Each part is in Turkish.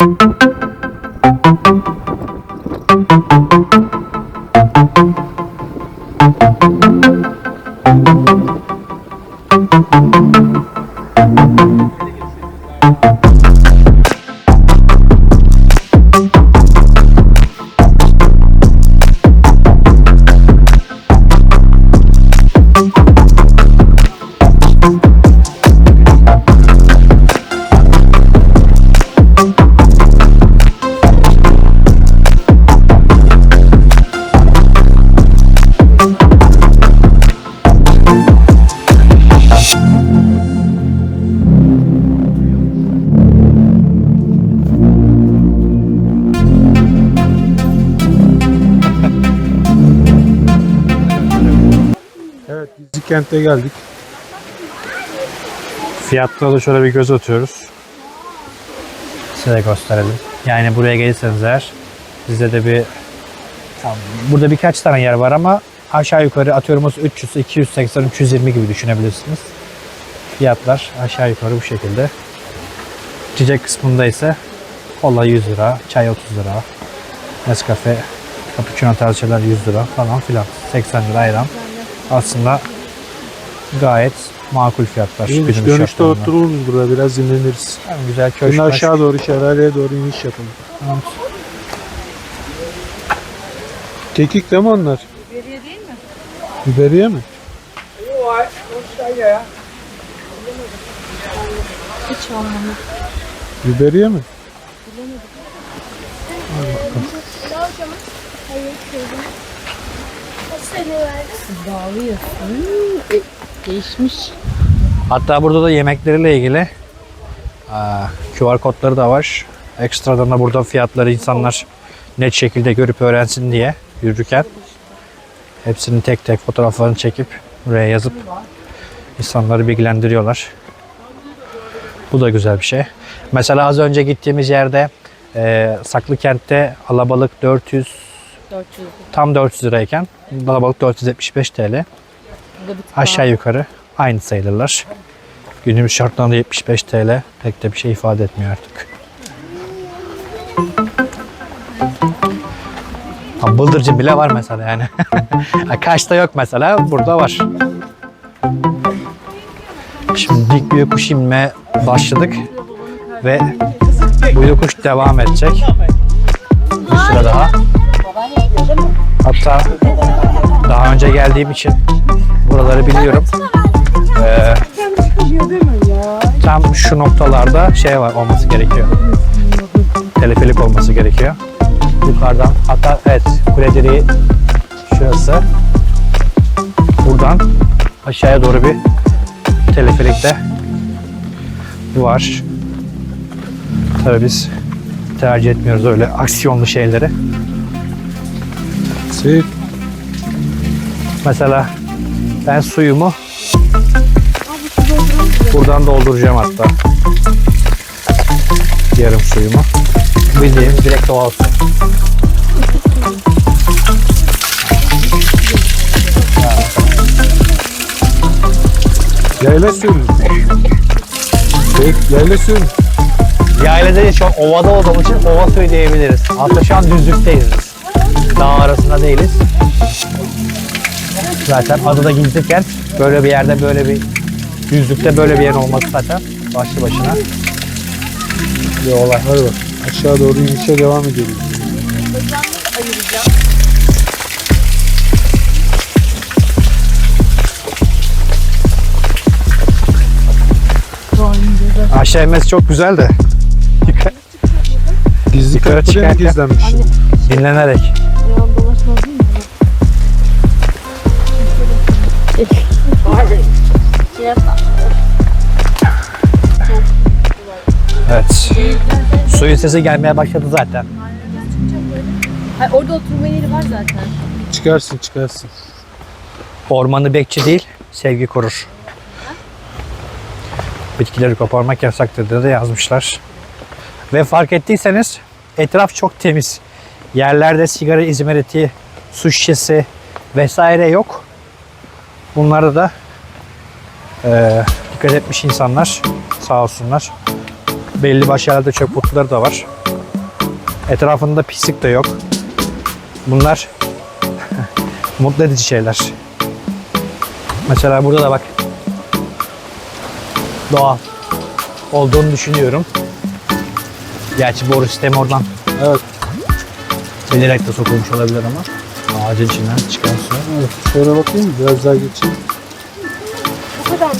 Evet Kent'e geldik. Fiyatlara da şöyle bir göz atıyoruz. Size gösterelim. Yani buraya gelirseniz eğer sizde de bir burada birkaç tane yer var ama aşağı yukarı atıyorum 300, 280, 320 gibi düşünebilirsiniz. Fiyatlar aşağı yukarı bu şekilde. İçecek kısmında ise kola 100 lira, çay 30 lira, Nescafe, cappuccino tarzı şeyler 100 lira falan filan. 80 lira ayran. Aslında gayet makul fiyatlar. İyiymiş. Dönüşte otururuz burada biraz dinleniriz. Yani güzel Şimdi köşkler. aşağı doğru şelaleye doğru iniş yapalım. Kekik değil mi onlar? Biberiye değil mi? Biberiye mi? Hiç olmadı. Biberiye mi? Dağılıyor. Hmm, e, değişmiş. Hatta burada da yemekleriyle ilgili QR kodları da var. Ekstradan da burada fiyatları insanlar net şekilde görüp öğrensin diye yürürken hepsini tek tek fotoğraflarını çekip buraya yazıp insanları bilgilendiriyorlar. Bu da güzel bir şey. Mesela az önce gittiğimiz yerde e, Saklıkent'te alabalık 400 400. tam 400 lirayken alabalık 475 TL. Aşağı yukarı aynı sayılırlar. Günümüz şartlarında 75 TL pek de bir şey ifade etmiyor artık. Ha, bıldırcın bile var mesela yani. Kaş'ta yok mesela, burada var. Şimdi dik bir yokuş inme başladık ve bu yokuş devam edecek. Bir süre daha. Hatta daha önce geldiğim için buraları biliyorum. Ee, tam şu noktalarda şey var olması gerekiyor. Telefelik olması gerekiyor. Yukarıdan hatta evet kule direği şurası. Buradan aşağıya doğru bir teleferik de var. Tabii biz tercih etmiyoruz öyle aksiyonlu şeyleri. Seyit. Mesela ben suyumu buradan dolduracağım hatta. Yarım suyumu. Bildiğim direkt doğal su. Yayla suyu mu? Seyit yayla suyu mu? Yaylada değil şu an ovada olduğum için ova suyu diyebiliriz. Aslında şu an düzlükteyiz biz. Dağ arasında değiliz. Zaten adı da Gizli Kent. Böyle bir yerde böyle bir düzlükte böyle bir yer olması zaten başlı başına bir olay. Hadi bak. Aşağı doğru inişe devam ediyoruz. Aşağı inmesi çok güzel de Gizli mı çıkarken- gizlenmiş? dinlenerek. Evet. Suyun sesi gelmeye başladı zaten. Hayır, orada oturma yeri var zaten. Çıkarsın çıkarsın. Ormanı bekçi değil, sevgi korur. Bitkileri koparmak yasaktır diye de yazmışlar. Ve fark ettiyseniz etraf çok temiz. Yerlerde sigara izmariti, su şişesi vesaire yok. Bunlarda da eee, dikkat etmiş insanlar sağ olsunlar. Belli başlı yerlerde çöp kutuları da var. Etrafında pislik de yok. Bunlar mutlu edici şeyler. Mesela burada da bak. Doğal olduğunu düşünüyorum. Gerçi boru sistemi oradan Evet. bilerek de sokulmuş olabilir ama ağacın içinden çıkan su. evet. Şöyle bakayım biraz daha geçeyim. Bu kadar mı?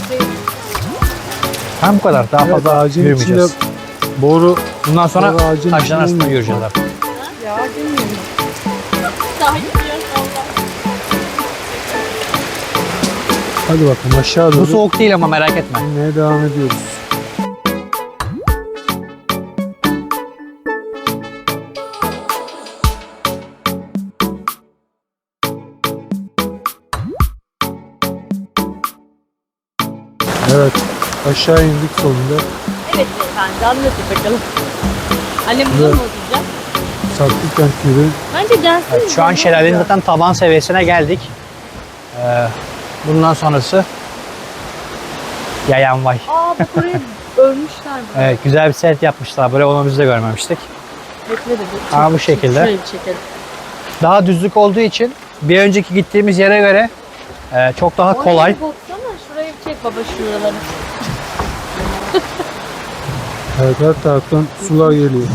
Hem bu kadar. Daha Evet, fazla ağacın içinde yürümeyeceğiz. Boru Bundan sonra boru ağacın taşların içinde arasında olmuyor. yürüyeceğiz artık. Ya bilmiyorum. Daha gidiyoruz valla. Hadi bakalım aşağı Bu doğru soğuk değil ama merak etme. inmeye devam ediyoruz. Evet. Aşağı indik sonunda. Evet beyefendi anlatın bakalım. Annem burada mı oturacak? Saklı kent gibi. Bence gelsin. Evet, şu an şelalenin zaten taban seviyesine geldik. Ee, bundan sonrası yayan vay. Aa bak orayı örmüşler. bu. Evet, güzel bir set yapmışlar. Buraya onu biz de görmemiştik. Bir- Aa, bu şekilde. Bir çekelim. Daha düzlük olduğu için bir önceki gittiğimiz yere göre e, çok daha kolay. Oraya bir baksana şurayı bir çek baba şuraları. Her taraftan sular geliyor.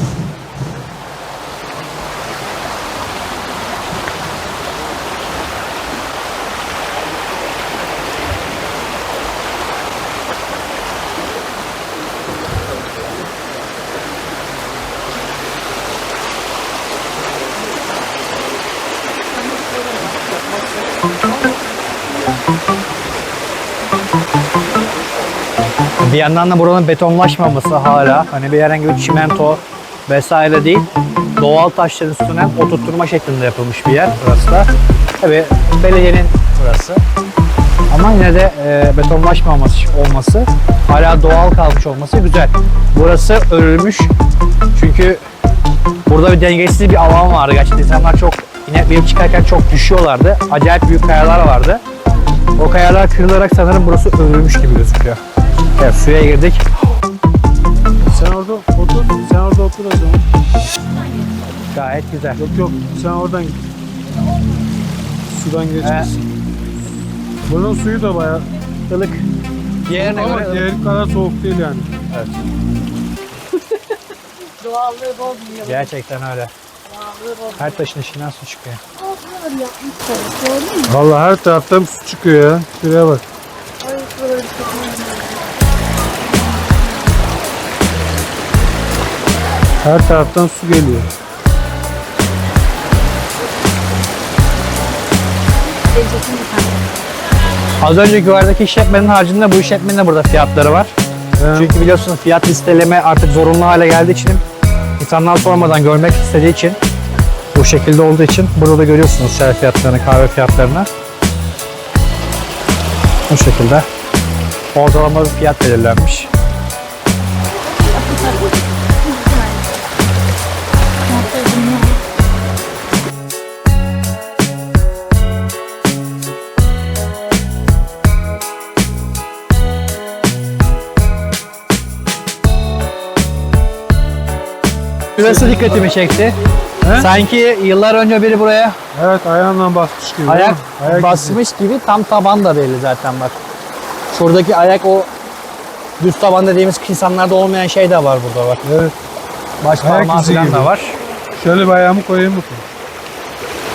Bir yandan da buranın betonlaşmaması hala hani bir herhangi bir çimento vesaire değil. Doğal taşların üstüne oturtturma şeklinde yapılmış bir yer burası da. Tabi belediyenin burası. Ama yine de e, betonlaşmaması olması, hala doğal kalmış olması güzel. Burası örülmüş. Çünkü burada bir dengesiz bir alan vardı. Gerçekten insanlar çok yine benim çıkarken çok düşüyorlardı. Acayip büyük kayalar vardı. O kayalar kırılarak sanırım burası örülmüş gibi gözüküyor. Evet, suya girdik. Sen orada otur. Sen orada otur o zaman. Gayet güzel. Yok yok sen oradan git. Sudan He. geçmesin. Bunun suyu da bayağı Ilık. Diğerine ama göre ılık. diğer kadar soğuk değil yani. Doğallığı bozmuyor. Gerçekten öyle. Doğallığı bozmuyor. Her taşın içinden su çıkıyor. Buraları yapmışlar. Gördün mü? Vallahi her taraftan su çıkıyor ya. Şuraya bak. Ay. Her taraftan su geliyor. Az önce güverdeki işletmenin haricinde bu işletmenin de burada fiyatları var. He. Çünkü biliyorsunuz fiyat listeleme artık zorunlu hale geldiği için insanlar sormadan görmek istediği için bu şekilde olduğu için burada da görüyorsunuz çay fiyatlarını, kahve fiyatlarını. Bu şekilde ortalama bir fiyat belirlenmiş. Şurası dikkatimi çekti. He? Sanki yıllar önce biri buraya Evet ayağından basmış gibi. ayak, basmış gibi tam taban da belli zaten bak. Şuradaki ayak o düz taban dediğimiz insanlarda olmayan şey de var burada bak. Evet. Baş Ayak parmağı izi falan gibi. da var. Şöyle bir ayağımı koyayım bakayım.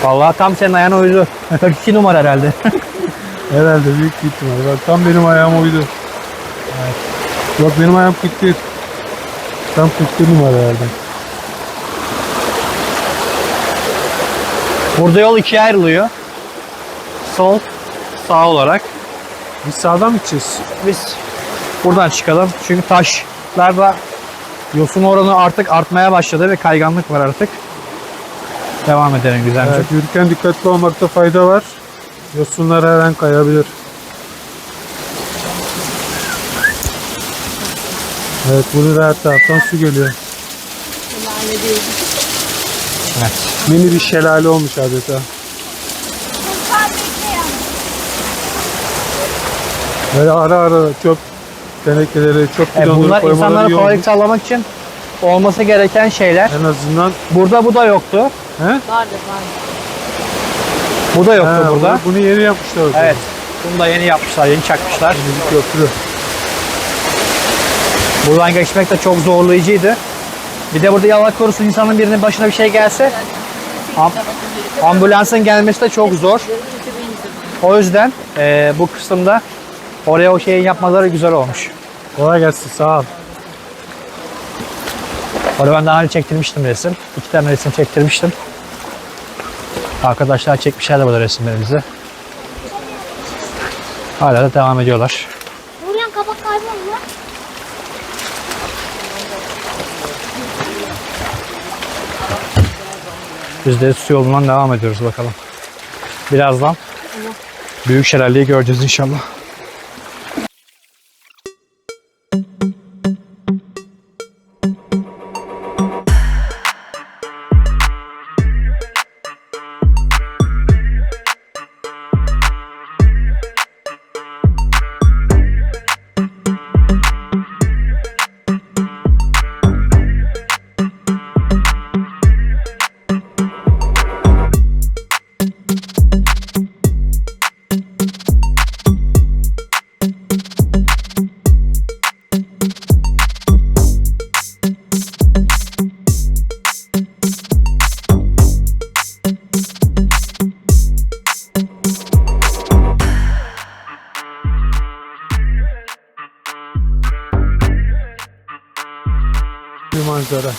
Vallahi tam senin ayağına uydu. 42 numara herhalde. Herhalde büyük bir ihtimal. Bak tam benim ayağıma uydu. Evet. Bak benim ayağım 41. Tam 41 numara herhalde. Burada yol ikiye ayrılıyor. Sol, sağ olarak. Biz sağdan mı gideceğiz? Biz buradan çıkalım. Çünkü taşlarda yosun oranı artık artmaya başladı ve kayganlık var artık. Devam edelim güzelce. Evet, yürürken dikkatli olmakta fayda var. Yosunlar her an kayabilir. Evet bunu da her taraftan su geliyor. Değil. Evet. Mini bir şelale olmuş adeta. Böyle ara ara çöp tenekeleri, çöp E, bidonları bunlar koymaları insanlara iyi kolaylık sağlamak için olması gereken şeyler. En azından Burada bu da yoktu. he? Vardı vardı. Bu da yoktu Ha, burada. Bunu, bunu yeni yapmışlar. o zaman. Evet. Bunu da yeni yapmışlar, yeni çakmışlar. Köprü. Buradan geçmek de çok zorlayıcıydı. Bir de burada Allah korusun insanın birinin başına bir şey gelse am- ambulansın gelmesi de çok zor. O yüzden eee, bu kısımda oraya o şeyi yapmaları güzel olmuş. Kolay gelsin sağ ol. Orada ben daha önce çektirmiştim resim. İki tane resim çektirmiştim. Arkadaşlar çekmişler de burada resimlerimizi. Hala da devam ediyorlar. Buryan kabak kaybolma. Biz de su yolundan devam ediyoruz bakalım. Birazdan büyük şelaleyi göreceğiz inşallah. Manzara.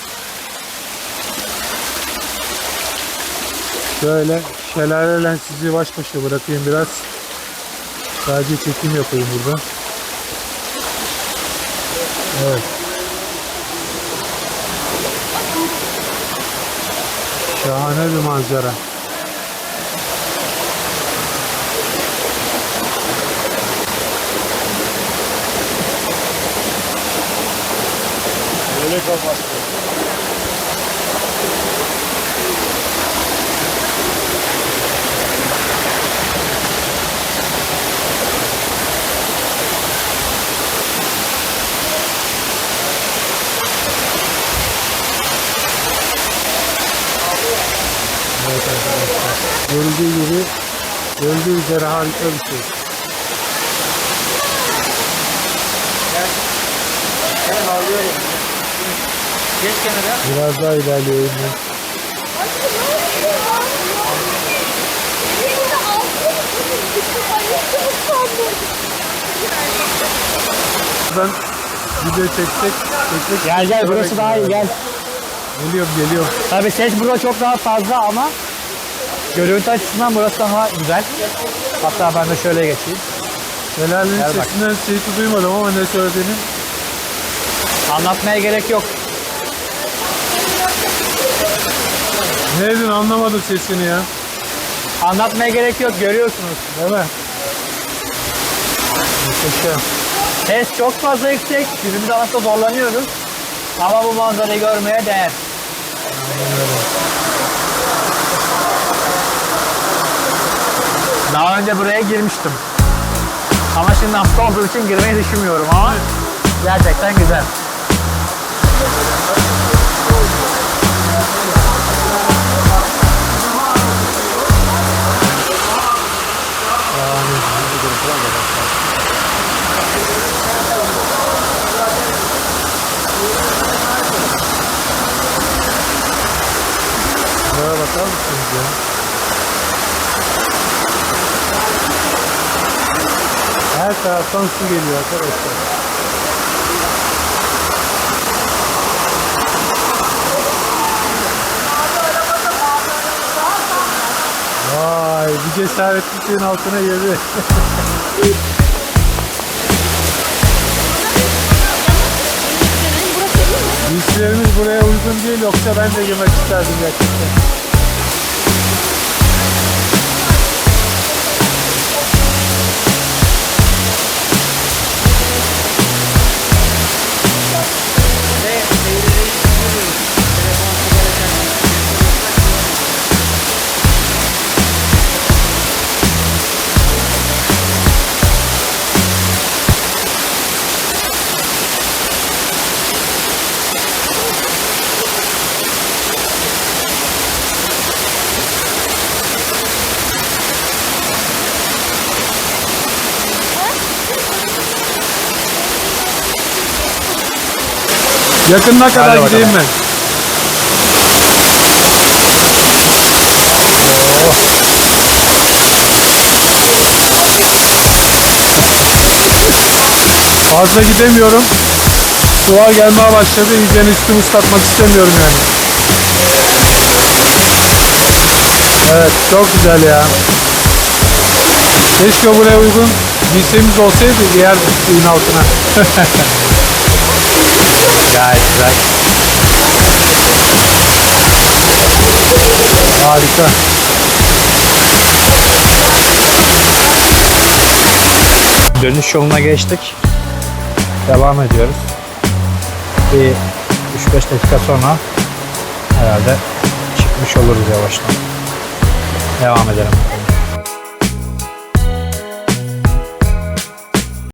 Şöyle şelaleyle sizi baş başa bırakayım biraz. Sadece çekim yapayım burada. Evet. Şahane bir manzara. Evet arkadaşlar. Görüldüğü gibi harika bir şey. Biraz daha ilerleyeyim ben. Ben video çeksek, çeksek Gel gel burası daha iyi gel. Geliyorum geliyorum. Tabii ses burada çok daha fazla ama görüntü açısından burası daha güzel. Hatta ben de şöyle geçeyim. Şelalenin Gel bak. sesinden seyiti duymadım ama ne söylediğini. Anlatmaya gerek yok. Ne dedin anlamadım sesini ya. Anlatmaya gerek yok görüyorsunuz. Değil mi? Muhteşem. Ses çok fazla yüksek. Birbirimizi almakta zorlanıyoruz. Ama bu manzarayı görmeye değer. Daha önce buraya girmiştim. Ama şimdi hasta olduğu için girmeyi düşünmüyorum ama gerçekten güzel. Buraya bakar mısınız? Her taraftan su geliyor arkadaşlar. Vay bir cesaretli suyun altına girdi. Giysilerimiz buraya uygun değil yoksa ben de yemek isterdim gerçekten. Yakınına kadar Hadi gideyim bakalım. ben. Fazla gidemiyorum. Sular gelmeye başladı. İyice üstümü ıslatmak istemiyorum yani. Evet çok güzel ya. Keşke buraya uygun bilsemiz olsaydı diğer suyun altına. Gayet güzel. Harika. Dönüş yoluna geçtik. Devam ediyoruz. Bir 3-5 dakika sonra herhalde çıkmış oluruz yavaştan. Devam edelim.